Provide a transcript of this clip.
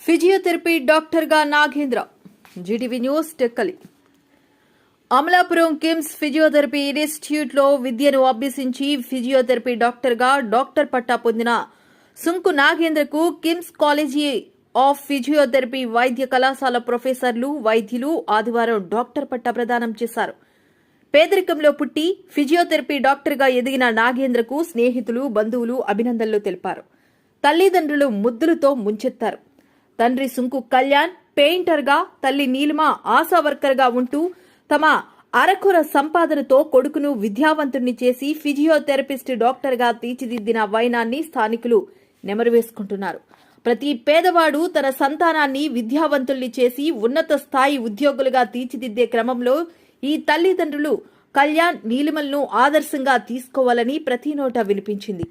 Physiotherapy డాక్టర్గా Nagendra GTV news Tekkali. Amalapuram KIMS physiotherapy ఇన్స్టిట్యూట్లో విద్యను అభ్యసించి ఫిజియోథెరపీ డాక్టర్గా డాక్టర్ పట్టా పొందిన సుంకు నాగేంద్రకు కిమ్స్ కాలేజీ ఆఫ్ ఫిజియోథెరపీ వైద్య కళాశాల ప్రొఫెసర్లు వైద్యులు ఆదివారం డాక్టర్ పట్ట ప్రదానం చేశారు. పేదరికంలో పుట్టి ఫిజియోథెరపీ డాక్టర్గా ఎదిగిన నాగేంద్రకు స్నేహితులు బంధువులు అభినందనలు తెలిపారు. తల్లిదండ్రులు ముద్దులతో ముంచెత్తారు. తండ్రి సుంకు కళ్యాణ్ పెయింటర్గా తల్లి నీలిమ ఆశా వర్కర్గా ఉంటూ తమ అరకుర సంపాదనతో కొడుకును విద్యావంతుణ్ణి చేసి ఫిజియోథెరపిస్ట్ డాక్టర్గా తీర్చిదిద్దిన వైనాన్ని స్థానికులు నెమరువేసుకుంటున్నారు ప్రతి పేదవాడు తన సంతానాన్ని విద్యావంతుల్ని చేసి ఉన్నత స్థాయి ఉద్యోగులుగా తీర్చిదిద్దే క్రమంలో ఈ తల్లిదండ్రులు కళ్యాణ్ నీలిమలను ఆదర్శంగా తీసుకోవాలని ప్రతి నోట వినిపించింది.